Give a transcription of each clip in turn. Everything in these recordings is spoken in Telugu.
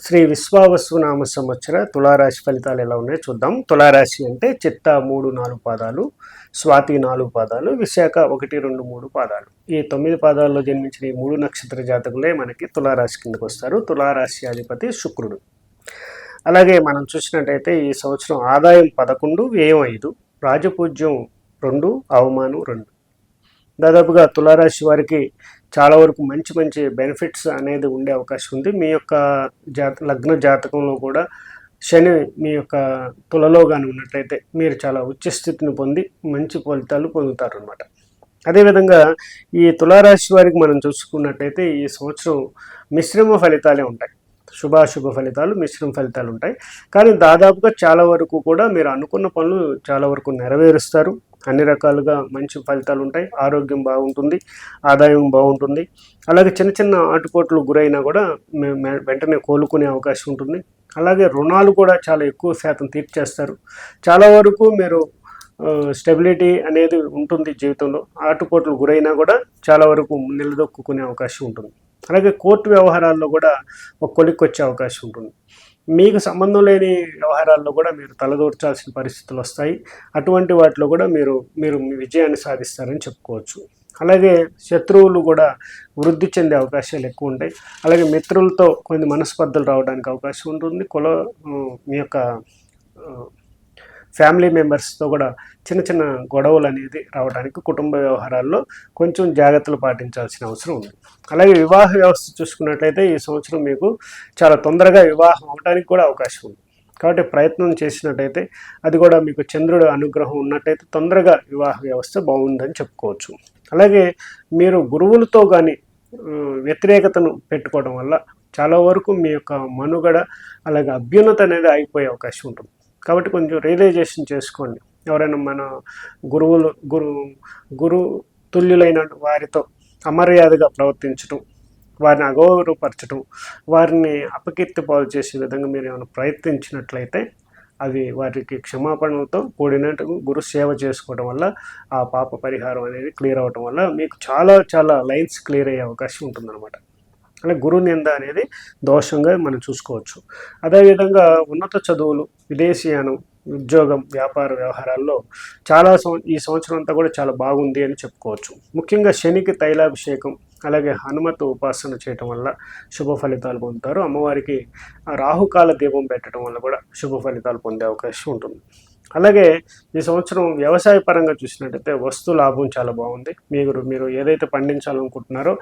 శ్రీ విశ్వావసు నామ సంవత్సర తులారాశి ఫలితాలు ఎలా ఉన్నాయో చూద్దాం. తులారాశి అంటే చిత్త మూడు నాలుగు పాదాలు స్వాతి నాలుగు పాదాలు విశాఖ ఒకటి రెండు మూడు పాదాలు. ఈ తొమ్మిది పాదాల్లో జన్మించిన ఈ మూడు నక్షత్ర జాతకులే మనకి తులారాశి కిందకు వస్తారు. తులారాశి అధిపతి శుక్రుడు. అలాగే మనం చూసినట్టయితే ఈ సంవత్సరం ఆదాయం పదకొండు వ్యయం ఐదు రాజపూజ్యం రెండు అవమానం రెండు. దాదాపుగా తులారాశి వారికి చాలా వరకు మంచి మంచి బెనిఫిట్స్ అనేది ఉండే అవకాశం ఉంది. మీ యొక్క జాత లగ్న జాతకంలో కూడా శని మీ యొక్క తులలో కానీ ఉన్నట్లయితే మీరు చాలా ఉచ్చ స్థితిని పొంది మంచి ఫలితాలు పొందుతారు అనమాట అదేవిధంగా ఈ తులారాశి వారికి మనం చూసుకున్నట్టయితే ఈ సంవత్సరం మిశ్రమ ఫలితాలే ఉంటాయి. శుభాశుభ ఫలితాలు మిశ్రమ ఫలితాలు ఉంటాయి. కానీ దాదాపుగా చాలా వరకు కూడా మీరు అనుకున్న పనులు చాలా వరకు నెరవేరుస్తారు. అన్ని రకాలుగా మంచి ఫలితాలు ఉంటాయి ఆరోగ్యం బాగుంటుంది ఆదాయం బాగుంటుంది. అలాగే చిన్న చిన్న ఆటుపోట్లు గురైనా కూడా వెంటనే కోలుకునే అవకాశం ఉంటుంది. అలాగే రుణాలు కూడా చాలా ఎక్కువ శాతం తీర్చేస్తారు. చాలా వరకు మీరు స్టెబిలిటీ అనేది ఉంటుంది జీవితంలో. ఆటుపోట్లు గురైనా కూడా చాలా వరకు నిలదొక్కునే అవకాశం ఉంటుంది. అలాగే కోర్టు వ్యవహారాల్లో కూడా ఒక కొలిక్కి వచ్చే అవకాశం ఉంటుంది. మీకు సంబంధం లేని వ్యవహారాల్లో కూడా మీరు తలదూర్చాల్సిన పరిస్థితులు వస్తాయి. అటువంటి వాటిలో కూడా మీరు మీరు మీ విజయాన్ని సాధిస్తారని చెప్పుకోవచ్చు. అలాగే శత్రువులు కూడా వృద్ధి చెందే అవకాశాలు ఎక్కువ ఉంటాయి. అలాగే మిత్రులతో కొన్ని మనస్పర్ధలు రావడానికి అవకాశం ఉంటుంది. కుల మీ యొక్క ఫ్యామిలీ మెంబర్స్తో కూడా చిన్న చిన్న గొడవలు అనేది రావడానికి కుటుంబ వ్యవహారాల్లో కొంచెం జాగ్రత్తలు పాటించాల్సిన అవసరం ఉంది. అలాగే వివాహ వ్యవస్థ చూసుకున్నట్లయితే ఈ సంవత్సరం మీకు చాలా తొందరగా వివాహం అవడానికి కూడా అవకాశం ఉంది. కాబట్టి ప్రయత్నం చేసినట్టయితే అది కూడా మీకు చంద్రుడు అనుగ్రహం ఉన్నట్టయితే తొందరగా వివాహ వ్యవస్థ బాగుందని చెప్పుకోవచ్చు. అలాగే మీరు గురువులతో కానీ వ్యతిరేకతను పెట్టుకోవడం వల్ల చాలా వరకు మీ యొక్క మనుగడ అలాగే అభ్యున్నత అనేది ఆగిపోయే అవకాశం ఉంటుంది. కాబట్టి కొంచెం రియలైజేషన్ చేసుకోండి. ఎవరైనా మన గురువులు గురు గురు తుల్యులైన వారితో అమర్యాదగా ప్రవర్తించడం వారిని అగౌరవపరచడం వారిని అపకీర్తి పాలు చేసే విధంగా మీరు ఏమైనా ప్రయత్నించినట్లయితే అవి వారికి క్షమాపణలతో కూడినట్టు గురు సేవ చేసుకోవడం వల్ల ఆ పాప పరిహారం అనేది క్లియర్ అవ్వడం వల్ల మీకు చాలా చాలా లైన్స్ క్లియర్ అయ్యే అవకాశం ఉంటుందన్నమాట. అంటే గురు నింద అనేది దోషంగా మనం చూసుకోవచ్చు. అదేవిధంగా ఉన్నత చదువులు విదేశీయానం ఉద్యోగం వ్యాపార వ్యవహారాల్లో చాలా సం- ఈ సంవత్సరం అంతా కూడా చాలా బాగుంది అని చెప్పుకోవచ్చు. ముఖ్యంగా శనికి తైలాభిషేకం అలాగే హనుమత్ ఉపాసన చేయటం వల్ల శుభ ఫలితాలు పొందుతారు. అమ్మవారికి రాహుకాల దీపం పెట్టడం వల్ల కూడా శుభ ఫలితాలు పొందే అవకాశం ఉంటుంది. అలాగే ఈ సంవత్సరం వ్యవసాయ పరంగా చూసినట్టయితే వస్తు లాభం చాలా బాగుంది. మీరు మీరు ఏదైతే పండించాలనుకుంటున్నారో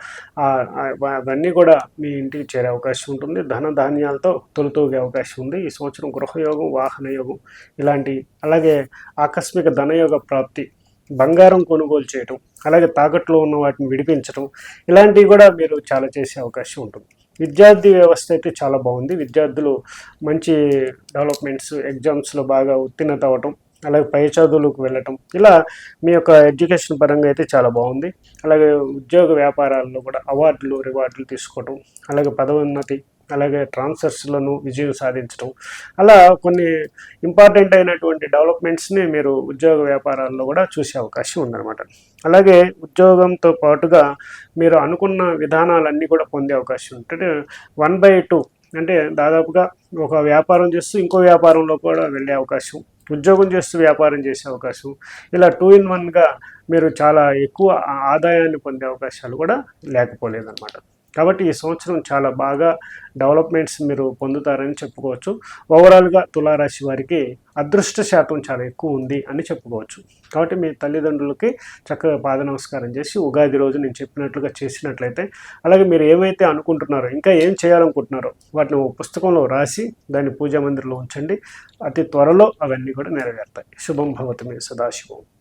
అవన్నీ కూడా మీ ఇంటికి చేరే అవకాశం ఉంటుంది. ధన ధాన్యాలతో తొలుతూగే అవకాశం ఉంది. ఈ సంవత్సరం గృహయోగం వాహన యోగం ఇలాంటి అలాగే ఆకస్మిక ధనయోగ ప్రాప్తి బంగారం కొనుగోలు చేయటం అలాగే తాకట్లో ఉన్న వాటిని విడిపించడం ఇలాంటివి కూడా మీరు చాలా చేసే అవకాశం ఉంటుంది. విద్యార్థి వ్యవస్థ అయితే చాలా బాగుంది. విద్యార్థులు మంచి డెవలప్మెంట్స్ ఎగ్జామ్స్లో బాగా ఉత్తీర్ణత అవ్వటం అలాగే పై చదువులకు వెళ్ళటం ఇలా మీ యొక్క ఎడ్యుకేషన్ పరంగా అయితే చాలా బాగుంది. అలాగే ఉద్యోగ వ్యాపారాల్లో కూడా అవార్డులు రివార్డులు తీసుకోవటం అలాగే పదోన్నతి అలాగే ట్రాన్స్ఫర్స్లను విజయం సాధించడం. అలా కొన్ని ఇంపార్టెంట్ అయినటువంటి డెవలప్మెంట్స్ని మీరు ఉద్యోగ వ్యాపారాల్లో కూడా చూసే అవకాశం ఉందన్నమాట. అలాగే ఉద్యోగంతో పాటుగా మీరు అనుకున్న విధానాలన్నీ కూడా పొందే అవకాశం ఉంటుంది. వన్ బై టూ అంటే దాదాపుగా ఒక వ్యాపారం చేస్తూ ఇంకో వ్యాపారంలో కూడా వెళ్ళే అవకాశం ఉద్యోగం చేస్తూ వ్యాపారం చేసే అవకాశం ఇలా టూ ఇన్ వన్గా మీరు చాలా ఎక్కువ ఆదాయాన్ని పొందే అవకాశాలు కూడా లేకపోలేదన్నమాట. కాబట్టి ఈ సంవత్సరం చాలా బాగా డెవలప్మెంట్స్ మీరు పొందుతారని చెప్పుకోవచ్చు. ఓవరాల్గా తులారాశి వారికి అదృష్ట శాతం చాలా ఎక్కువ ఉంది అని చెప్పుకోవచ్చు. కాబట్టి మీ తల్లిదండ్రులకి చక్కగా పాద నమస్కారం చేసి ఉగాది రోజు నేను చెప్పినట్లుగా చేసినట్లయితే అలాగే మీరు ఏమైతే అనుకుంటున్నారో ఇంకా ఏం చేయాలనుకుంటున్నారో వాటిని ఒక పుస్తకంలో రాసి దాన్ని పూజా మందిరంలో ఉంచండి. అతి త్వరలో అవన్నీ కూడా నెరవేరుతాయి. శుభం భవతి మీ సదాశివం.